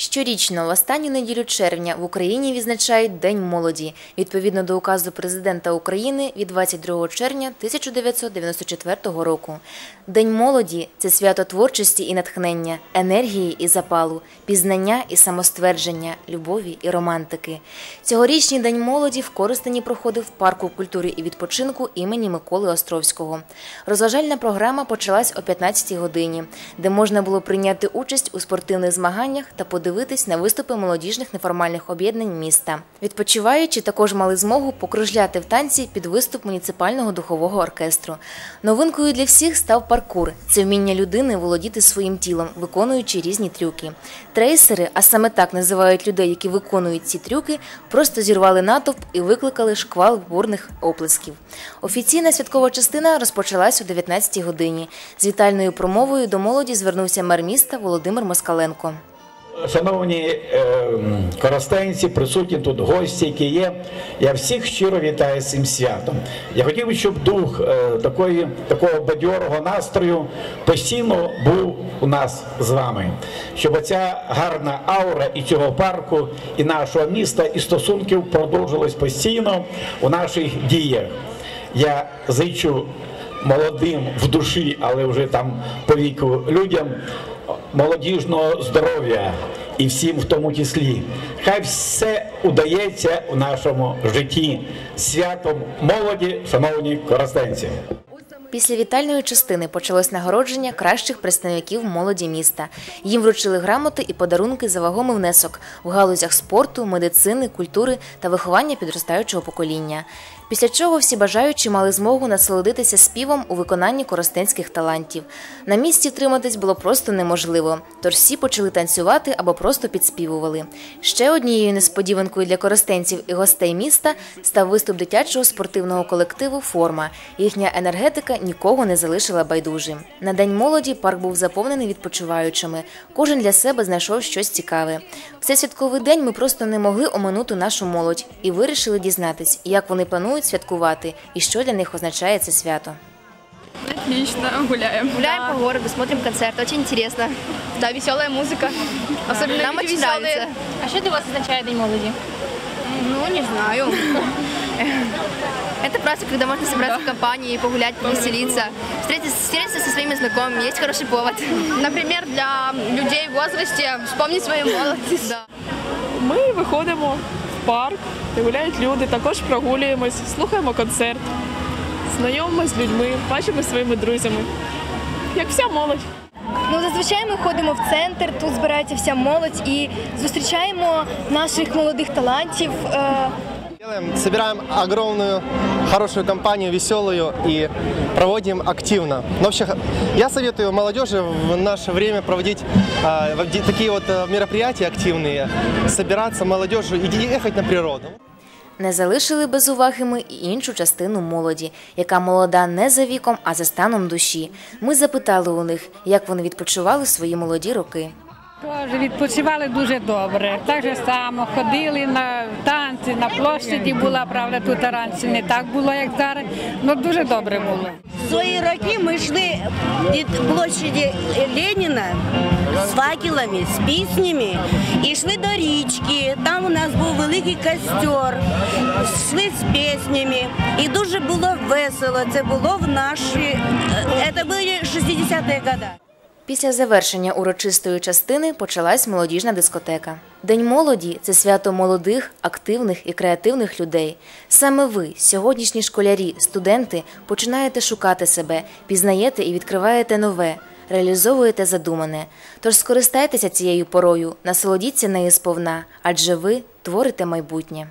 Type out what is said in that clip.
Щорічно, в останню неділю червня в Україні відзначають День молоді відповідно до указу президента України від 22 червня 1994 року. День молоді це свято творчості і натхнення, енергії і запалу, пізнання і самоствердження, любові і романтики. Цьогорічний день молоді в Коростені проходив в парку культури і відпочинку імені Миколи Островського. Розважальна програма почалась о 15-й годині, де можна було прийняти участь у спортивних змаганнях та подивитись на виступи молодіжних неформальних об'єднань міста. Відпочиваючи, також мали змогу покружляти в танці під виступ муніципального духового оркестру. Новинкою для всіх став паркур це вміння людини володіти своїм тілом, виконуючи різні трюки. Трейсери, а саме так називають людей, які виконують ці трюки, просто зірвали натовп і викликали шквал бурних оплесків. Офіційна святкова частина розпочалась о 19-й годині. З вітальною промовою до молоді звернувся мер міста Володимир Москаленко. Шановні е, коростенці, присутні тут гості, які є. Я всіх щиро вітаю з цим святом. Я хотів би, щоб дух е, такої, такого бадьорого настрою постійно був у нас з вами. Щоб оця гарна аура і цього парку, і нашого міста, і стосунків продовжилась постійно у наших діях. Я зичу молодим в душі, але вже там по віку людям молодіжного здоров'я і всім в тому числі. Хай все удається у нашому житті святом молоді, шановні коростенці. Після вітальної частини почалось нагородження кращих представників молоді міста. Їм вручили грамоти і подарунки за вагомий внесок в галузях спорту, медицини, культури та виховання підростаючого покоління. Після чого всі бажаючі мали змогу насолодитися співом у виконанні коростенських талантів. На місці втриматись було просто неможливо, тож всі почали танцювати або просто підспівували. Ще однією несподіванкою для коростенців і гостей міста став виступ дитячого спортивного колективу Форма. Їхня енергетика нікого не залишила байдужим. На день молоді парк був заповнений відпочиваючими. Кожен для себе знайшов щось цікаве. В цей святковий день ми просто не могли оминути нашу молодь і вирішили дізнатись, як вони планують святкувати і що для них означає це свято. Отлично, гуляем. Гуляем по городу, смотрим концерт. Очень интересно. Да, веселая музыка. Особенно Нам люди очень веселые. нравится. А що для вас означає День молоді? Ну, не знаю. Это праздник, когда можно собраться в компании, погулять, повеселиться, встретиться, встретиться со своими знакомыми. Есть хороший повод. Например, для людей в возрасте вспомнить свою молодость. Да. Ми виходимо в парк, де гуляють люди, також прогулюємось, слухаємо концерт, знайомимося з людьми, бачимо своїми друзями. Як вся молодь. Ну, зазвичай ми ходимо в центр, тут збирається вся молодь і зустрічаємо наших молодих талантів. Е, Делаем, собираем огромную, хорошую компанию, веселую и проводим активно. Но вообще, я советую молодежи в наше время проводить а, такие вот а, мероприятия активные, собираться молодежью и ехать на природу. Не залишили без уваги ми і іншу частину молоді, яка молода не за віком, а за станом душі. Ми запитали у них, як вони відпочивали свої молоді роки. Теж відпочивали дуже добре. Так же само ходили на танці, на площаді була, правда, тут раніше не так було, як зараз. Ну дуже добре було. Свої роки ми йшли від площаді Леніна з факелами, з піснями, і йшли до річки. Там у нас був великий костер, йшли з піснями. І дуже було весело. Це було в наші... Це були 60-ті роки. Після завершення урочистої частини почалась молодіжна дискотека. День молоді це свято молодих, активних і креативних людей. Саме ви, сьогоднішні школярі, студенти, починаєте шукати себе, пізнаєте і відкриваєте нове, реалізовуєте задумане. Тож скористайтеся цією порою, насолодіться нею сповна, адже ви творите майбутнє.